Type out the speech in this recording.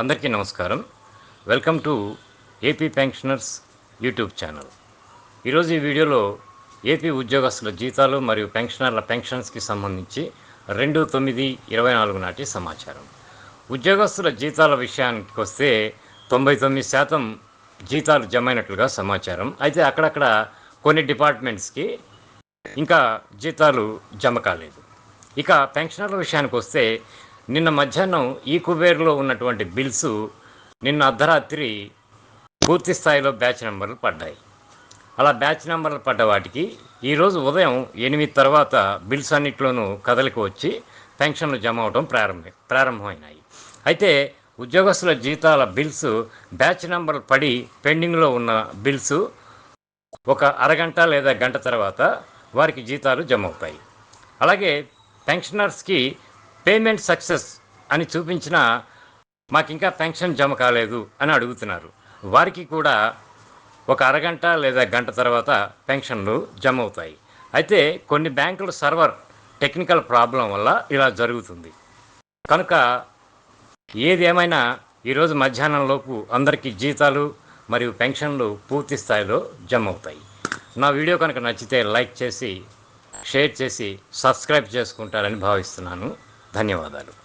అందరికీ నమస్కారం. Welcome to AP pensioners YouTube channel. ఈరోజు ఈ వీడియోలో ఏపీ ఉద్యోగస్తుల జీతాలు మరియు పెన్షనర్ల పెన్షన్స్కి సంబంధించి రెండు తొమ్మిది ఇరవై నాలుగు నాటి సమాచారం. ఉద్యోగస్తుల జీతాల విషయానికి వస్తే తొంభై తొమ్మిది శాతం జీతాలు జమైనట్లుగా సమాచారం. అయితే అక్కడక్కడ కొన్ని డిపార్ట్మెంట్స్కి ఇంకా జీతాలు జమ కాలేదు. ఇక పెన్షనర్ల విషయానికి వస్తే నిన్న మధ్యాహ్నం ఈ కుబేర్లో ఉన్నటువంటి బిల్స్ నిన్న అర్ధరాత్రి పూర్తి స్థాయిలో బ్యాచ్ నెంబర్లు పడ్డాయి. అలా బ్యాచ్ నెంబర్లు పడ్డ వాటికి ఈరోజు ఉదయం ఎనిమిది తర్వాత బిల్స్ అన్నిట్లోనూ కదలికి వచ్చి పెన్షన్లు జమ అవడం ప్రారంభ ప్రారంభమైనాయి. అయితే ఉద్యోగస్తుల జీతాల బిల్స్ బ్యాచ్ నెంబర్లు పడి పెండింగ్లో ఉన్న బిల్స్ ఒక అరగంట లేదా గంట తర్వాత వారికి జీతాలు జమ అవుతాయి. అలాగే పెన్షనర్స్కి పేమెంట్ సక్సెస్ అని చూపించిన మాకు ఇంకా పెన్షన్ జమ కాలేదు అని అడుగుతున్నారు. వారికి కూడా ఒక అరగంట లేదా గంట తర్వాత పెన్షన్లు జమ అవుతాయి అయితే కొన్ని బ్యాంకుల సర్వర్ టెక్నికల్ ప్రాబ్లం వల్ల ఇలా జరుగుతుంది. కనుక ఏది ఏమైనా ఈరోజు మధ్యాహ్నంలోపు అందరికీ జీతాలు మరియు పెన్షన్లు పూర్తి స్థాయిలో జమ అవుతాయి నా వీడియో కనుక నచ్చితే లైక్ చేసి షేర్ చేసి సబ్స్క్రైబ్ చేసుకుంటారని భావిస్తున్నాను. ధన్యవాదాలు.